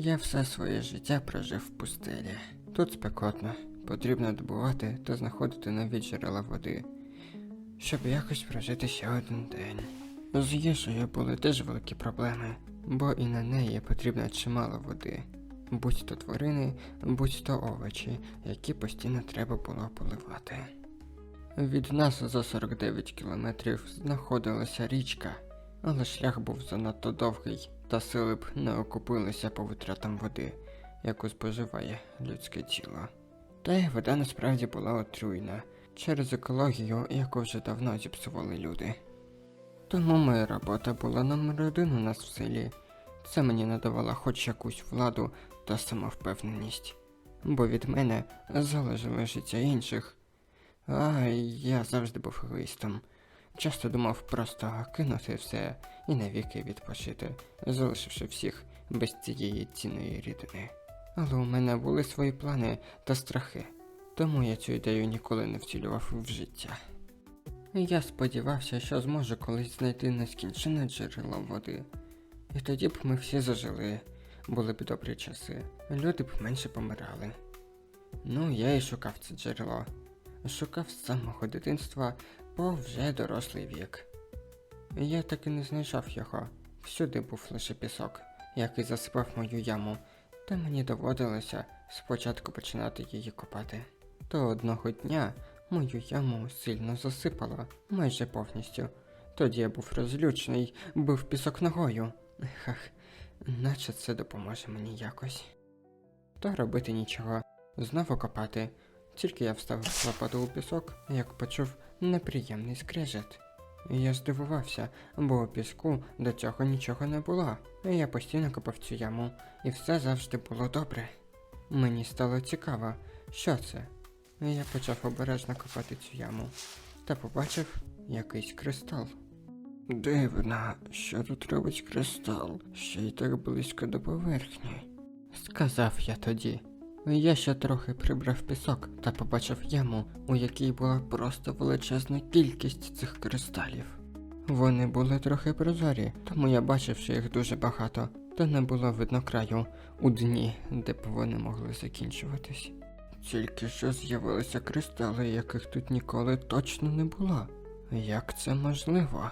Я все своє життя прожив в пустелі. Тут спекотно, потрібно добувати та знаходити нові джерела води, щоб якось прожити ще один день. З їжею були теж великі проблеми, бо і на неї потрібно чимало води, будь то тварини, будь то овочі, які постійно треба було поливати. Від нас за 49 кілометрів знаходилася річка, але шлях був занадто довгий, та сили б не окупилися по витратам води, яку споживає людське тіло. Та й вода насправді була отруйна через екологію, яку вже давно зіпсували люди. Тому моя робота була номер один у нас в селі. Це мені надавало хоч якусь владу та самовпевненість, бо від мене залежало життя інших. А я завжди був егоїстом. Часто думав просто кинути все і навіки відпочити, залишивши всіх без цієї цінної рідини. Але у мене були свої плани та страхи, тому я цю ідею ніколи не втілював в життя. Я сподівався, що зможу колись знайти нескінчене джерело води. І тоді б ми всі зажили, були б добрі часи, люди б менше помирали. Ну, я і шукав це джерело. Шукав з самого дитинства по вже дорослий вік. Я так і не знайшов його. Всюди був лише пісок, який засипав мою яму, та мені доводилося спочатку починати її копати. То одного дня мою яму сильно засипало, майже повністю. Тоді я був розлючений, бив пісок ногою. Хах, наче це допоможе мені якось. Та робити нічого, знову копати. Тільки я вставив лопату у пісок, як почув неприємний скрежет. Я здивувався, бо у піску до цього нічого не було. Я постійно копав цю яму, і все завжди було добре. Мені стало цікаво, що це. Я почав обережно копати цю яму та побачив якийсь кристал. Дивно, що тут робить кристал, ще й так близько до поверхні. Сказав я тоді. Я ще трохи прибрав пісок та побачив яму, у якій була просто величезна кількість цих кристалів. Вони були трохи прозорі, тому я бачив, що їх дуже багато, та не було видно краю у дні, де б вони могли закінчуватись. Тільки що з'явилися кристали, яких тут ніколи точно не було. Як це можливо?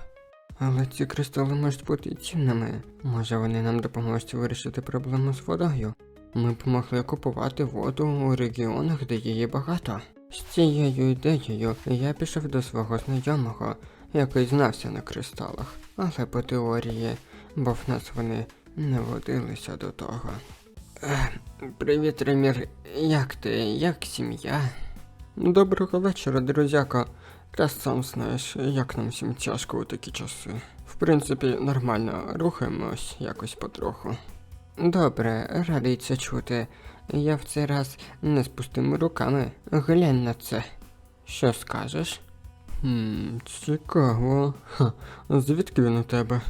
Але ці кристали можуть бути цінними. Може вони нам допоможуть вирішити проблему з водою? Ми б могли купувати воду у регіонах, де її багато. З цією ідеєю я пішов до свого знайомого, який знався на кристалах, але по теорії, бо в нас вони не водилися до того. Е, привіт, Ремір, як ти? Як сім'я? Доброго вечора, друзяка. Та сам знаєш, як нам всім тяжко у такі часи. В принципі, нормально, рухаємось якось потроху. Добре, радий це чути. Я в цей раз не з пустими руками. Глянь на це. Що скажеш? Хм, цікаво. Ха, звідки він у тебе?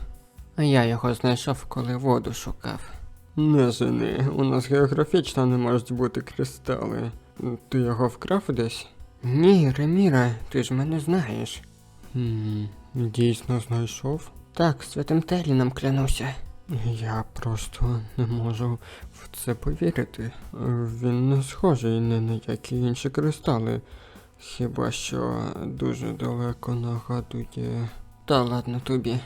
Я його знайшов, коли воду шукав. Не жени, у нас географічно не можуть бути кристали. Ти його вкрав десь? Ні, Реміра, ти ж мене знаєш. Хм, дійсно знайшов? Так, святим Теліном клянуся. Я просто не можу в це повірити. Він не схожий ні на які інші кристали. Хіба що дуже далеко нагадує. Та ладно тобі.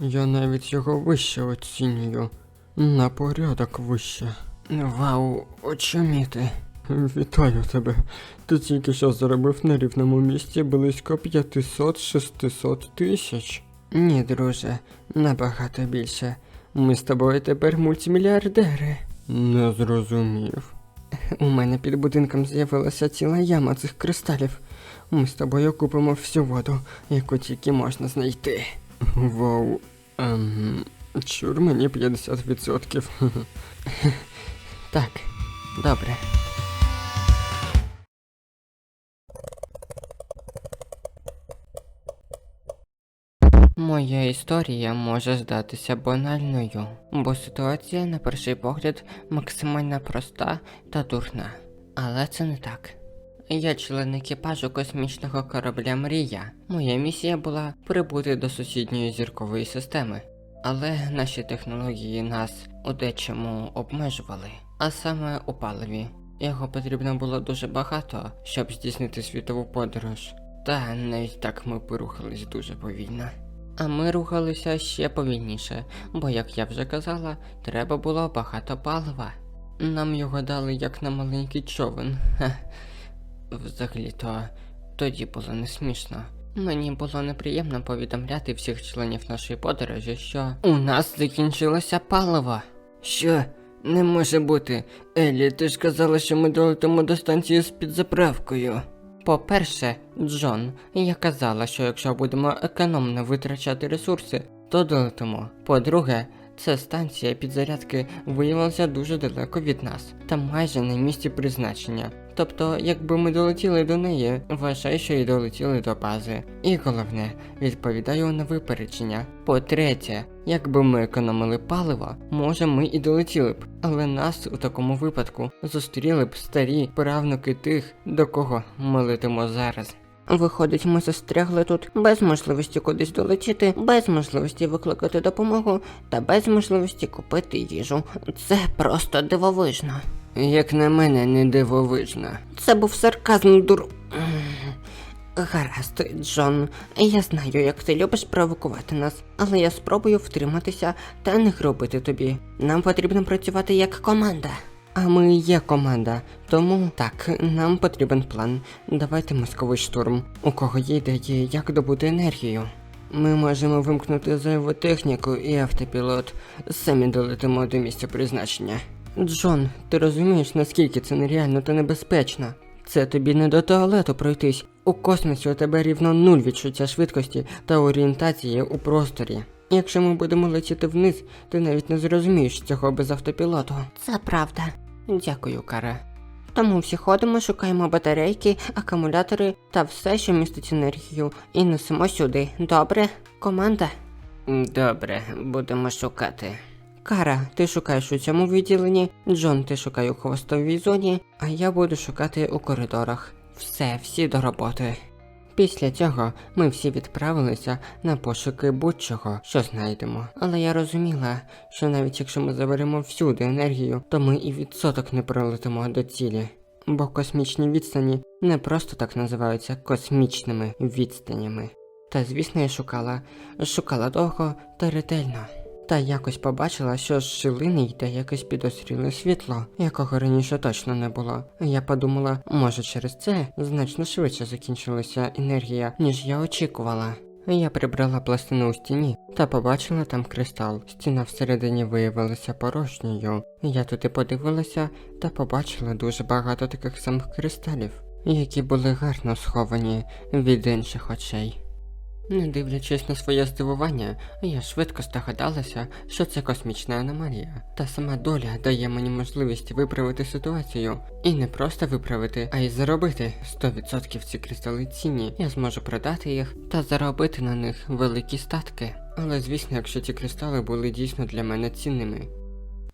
Я навіть його вище оцінюю. На порядок вище. Вау, очуміти. Вітаю тебе. Ти тільки що заробив на рівному місці близько 500-600 тисяч. Ні, друже, набагато більше. Ми з тобою тепер мультимільярдери. Не зрозумів. У мене під будинком з'явилася ціла яма цих кристалів. Ми з тобою купимо всю воду, яку тільки можна знайти. Вау. Ем, чур мені 50%. так, добре. Моя історія може здатися банальною, бо ситуація на перший погляд максимально проста та дурна. Але це не так. Я член екіпажу космічного корабля Мрія. Моя місія була прибути до сусідньої зіркової системи. Але наші технології нас у дечому обмежували, а саме у паливі. Його потрібно було дуже багато, щоб здійснити світову подорож. Та навіть так ми порухались дуже повільно. А ми рухалися ще повільніше, бо, як я вже казала, треба було багато палива. Нам його дали як на маленький човен. Ха. Взагалі-то тоді було не смішно. Мені було неприємно повідомляти всіх членів нашої подорожі, що у нас закінчилося паливо. Що? Не може бути. Елі, ти ж казала, що ми долетимо до станції з підзаправкою. По-перше, Джон, я казала, що якщо будемо економно витрачати ресурси, то долетимо. По-друге, ця станція підзарядки виявилася дуже далеко від нас та майже на місці призначення. Тобто, якби ми долетіли до неї, вважай, що і долетіли до бази. І головне, відповідаю на випередження. По-третє, якби ми економили паливо, може ми і долетіли б, але нас у такому випадку зустріли б старі правнуки тих, до кого ми летимо зараз. Виходить, ми застрягли тут без можливості кудись долетіти, без можливості викликати допомогу та без можливості купити їжу. Це просто дивовижно. Як на мене, не дивовижно. Це був сарказм дур. Гаразд, Джон, я знаю, як ти любиш провокувати нас, але я спробую втриматися та не гробити тобі. Нам потрібно працювати як команда. А ми є команда, тому так, нам потрібен план. Давайте мозковий штурм. У кого є ідеї, як добути енергію? Ми можемо вимкнути зайву техніку і автопілот. Самі долетимо до місця призначення. Джон, ти розумієш, наскільки це нереально та небезпечно? Це тобі не до туалету пройтись. У космосі у тебе рівно нуль відчуття швидкості та орієнтації у просторі. Якщо ми будемо летіти вниз, ти навіть не зрозумієш цього без автопілоту. Це правда. Дякую, Кара. Тому всі ходимо, шукаємо батарейки, акумулятори та все, що містить енергію, і несемо сюди. Добре, команда. Добре, будемо шукати. Кара, ти шукаєш у цьому відділенні, Джон, ти шукає у хвостовій зоні, А я буду шукати у коридорах. Все, всі до роботи. Після цього ми всі відправилися на пошуки будь-чого, що знайдемо. Але я розуміла, що навіть якщо ми заберемо всюди енергію, то ми і відсоток не пролетимо до цілі. Бо космічні відстані не просто так називаються космічними відстанями. Та звісно, я шукала, шукала довго та ретельно. Та якось побачила, що з шилини йде якесь підозріле світло, якого раніше точно не було. Я подумала, може через це значно швидше закінчилася енергія, ніж я очікувала. Я прибрала пластину у стіні та побачила там кристал. Стіна всередині виявилася порожньою. Я туди подивилася та побачила дуже багато таких самих кристалів, які були гарно сховані від інших очей. Не дивлячись на своє здивування, я швидко здогадалася, що це космічна аномалія. Та сама доля дає мені можливість виправити ситуацію. І не просто виправити, а й заробити 100% ці кристали цінні. Я зможу продати їх та заробити на них великі статки. Але звісно, якщо ці кристали були дійсно для мене цінними.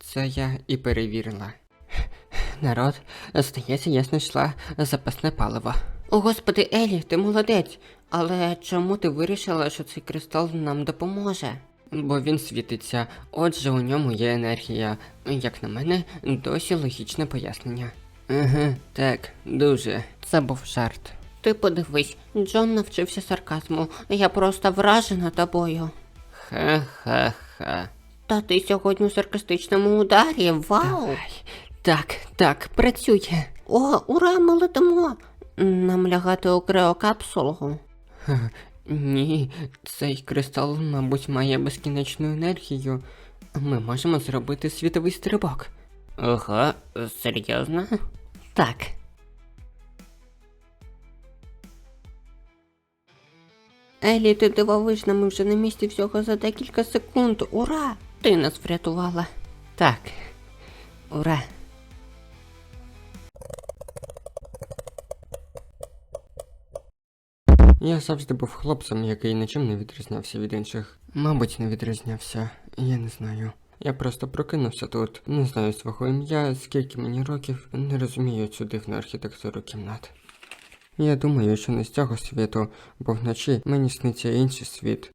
Це я і перевірила. Народ, здається, я знайшла запасне паливо. О, господи, Елі, ти молодець. Але чому ти вирішила, що цей кристал нам допоможе? Бо він світиться, отже у ньому є енергія. Як на мене, досі логічне пояснення. Ага, так, дуже. Це був жарт. Ти подивись, Джон навчився сарказму. Я просто вражена тобою. Ха-ха-ха. Та ти сьогодні у саркастичному ударі. Вау! Давай. Так, так, працює. О, ура, ми летимо! Нам лягати у креокапсулу. Ні, цей кристал, мабуть, має безкінечну енергію. Ми можемо зробити світовий стрибок. Ага, серйозно? Так. Елі, ти дивовижна, ми вже на місці всього за декілька секунд. Ура! Ти нас врятувала. Так. Ура. Я завжди був хлопцем, який нічим не відрізнявся від інших. Мабуть, не відрізнявся, я не знаю. Я просто прокинувся тут, не знаю свого ім'я, скільки мені років, не розумію цю дивну архітектуру кімнат. Я думаю, що не з цього світу, бо вночі мені сниться інший світ.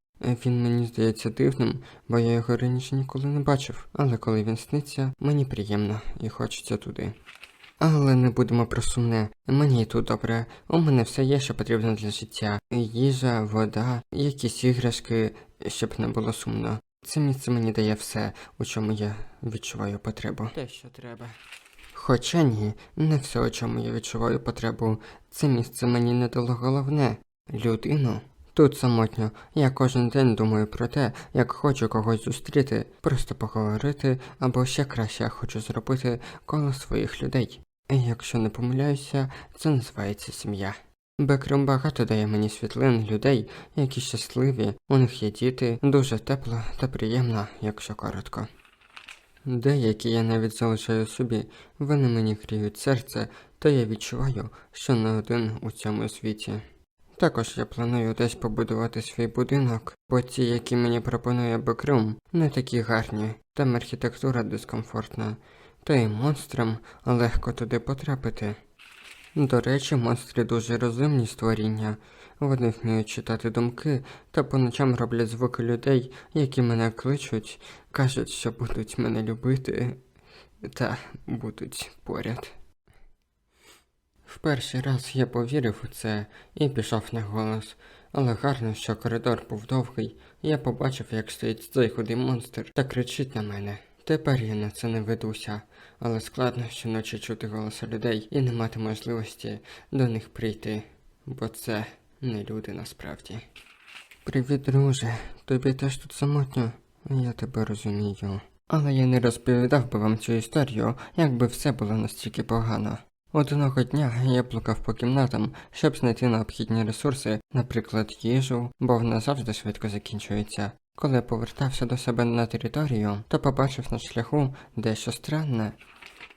Він мені здається дивним, бо я його раніше ніколи не бачив. Але коли він сниться, мені приємно і хочеться туди. Але не будемо про сумне. Мені тут добре. У мене все є, що потрібно для життя. Їжа, вода, якісь іграшки, щоб не було сумно. Це місце мені дає все, у чому я відчуваю потребу. Те, що треба. Хоча ні, не все, у чому я відчуваю потребу. Це місце мені не дало головне людину. Тут самотньо. Я кожен день думаю про те, як хочу когось зустріти, просто поговорити, або ще краще я хочу зробити коло своїх людей. Якщо не помиляюся, це називається сім'я. Бекрум багато дає мені світлин людей, які щасливі, у них є діти, дуже тепло та приємно, якщо коротко. Деякі я навіть залишаю собі, вони мені гріють серце, та я відчуваю, що не один у цьому світі. Також я планую десь побудувати свій будинок, бо ті, які мені пропонує Бекрум, не такі гарні, там архітектура дискомфортна, та й монстрам легко туди потрапити. До речі, монстри дуже розумні створіння. Вони вміють читати думки та по ночам роблять звуки людей, які мене кличуть, кажуть, що будуть мене любити та будуть поряд. В перший раз я повірив у це і пішов на голос, але гарно, що коридор був довгий, я побачив, як стоїть цей худий монстр та кричить на мене. Тепер я на це не ведуся, але складно щоночі чути голоси людей і не мати можливості до них прийти, бо це не люди насправді. Привіт, друже, тобі теж тут самотньо, я тебе розумію. Але я не розповідав би вам цю історію, якби все було настільки погано. Одного дня я блукав по кімнатам, щоб знайти необхідні ресурси, наприклад, їжу, бо вона завжди швидко закінчується. Коли повертався до себе на територію, то побачив на шляху дещо странне.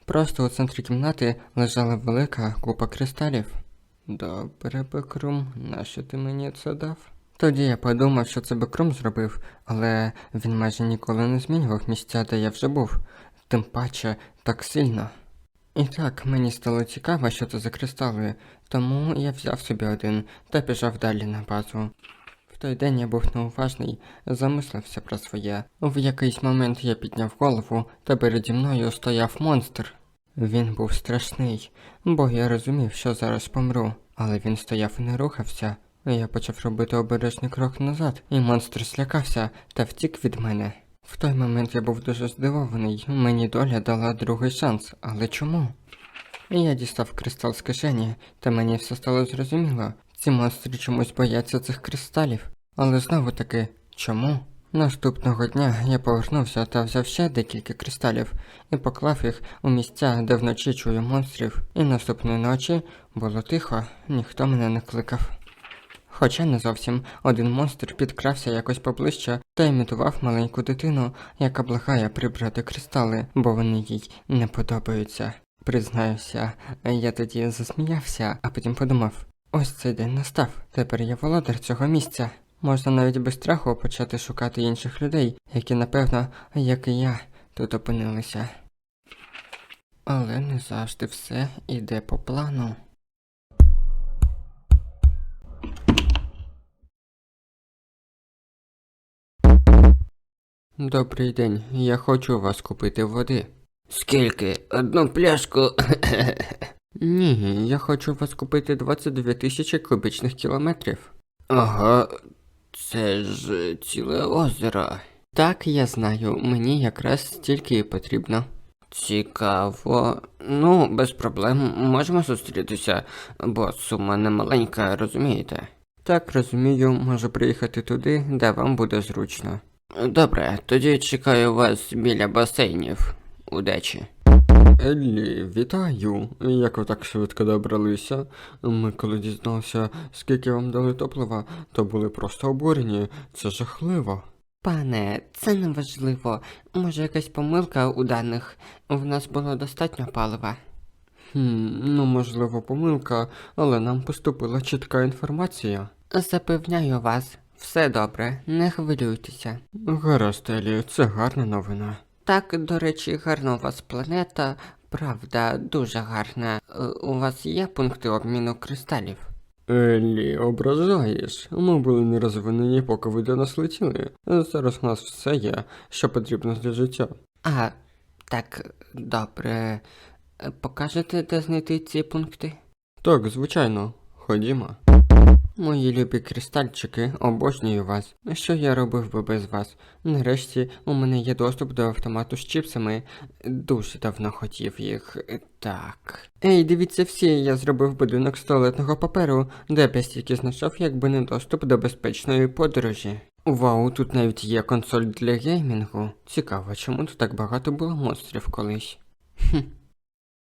Просто у центрі кімнати лежала велика купа кристалів. Добре, Бекрум, нащо ти мені це дав? Тоді я подумав, що це Бекрум зробив, але він майже ніколи не змінював місця, де я вже був, тим паче так сильно. І так, мені стало цікаво, що це за кристали, тому я взяв собі один та пішов далі на базу. В той день я був неуважний, замислився про своє. В якийсь момент я підняв голову, та переді мною стояв монстр. Він був страшний, бо я розумів, що зараз помру, але він стояв і не рухався. Я почав робити обережний крок назад, і монстр злякався та втік від мене. В той момент я був дуже здивований, мені доля дала другий шанс, але чому? Я дістав кристал з кишені, та мені все стало зрозуміло. Ці монстри чомусь бояться цих кристалів. Але знову таки, чому? Наступного дня я повернувся та взяв ще декілька кристалів і поклав їх у місця, де вночі чую монстрів. І наступної ночі було тихо, ніхто мене не кликав. Хоча не зовсім один монстр підкрався якось поближче та імітував маленьку дитину, яка благає прибрати кристали, бо вони їй не подобаються. Признаюся, я тоді засміявся, а потім подумав: ось цей день настав. Тепер я володар цього місця. Можна навіть без страху почати шукати інших людей, які, напевно, як і я, тут опинилися. Але не завжди все йде по плану. Добрий день, я хочу вас купити води. Скільки? Одну пляшку. Ні, я хочу у вас купити 22 тисячі кубічних кілометрів. Ага, це ж ціле озеро. Так, я знаю, мені якраз стільки і потрібно. Цікаво. Ну, без проблем, можемо зустрітися, бо сума не маленька, розумієте? Так, розумію, можу приїхати туди, де вам буде зручно. Добре, тоді чекаю вас біля басейнів. Удачі. Еллі, вітаю. Як ви так швидко добралися? Ми коли дізналися, скільки вам дали топлива, то були просто обурені. Це жахливо. Пане, це не важливо. Може якась помилка у даних. В нас було достатньо палива. Хм, ну можливо, помилка, але нам поступила чітка інформація. Запевняю вас, все добре, не хвилюйтеся. Гаразд, Елі, це гарна новина. Так, до речі, гарна у вас планета, правда, дуже гарна. Е, У вас є пункти обміну кристалів? Елі, ображаєш. Ми були не розвинені, поки ви до нас летіли. Зараз у нас все є, що потрібно для життя. А, так, добре. Е, Покажете, де знайти ці пункти? Так, звичайно, ходімо. Мої любі кристальчики, обожнюю вас. Що я робив би без вас? Нарешті у мене є доступ до автомату з чіпсами. Дуже давно хотів їх. Так. Ей, дивіться всі, я зробив будинок з туалетного паперу, де б я стільки знайшов, якби не доступ до безпечної подорожі. Вау, тут навіть є консоль для геймінгу. Цікаво, чому тут так багато було монстрів колись? Хм,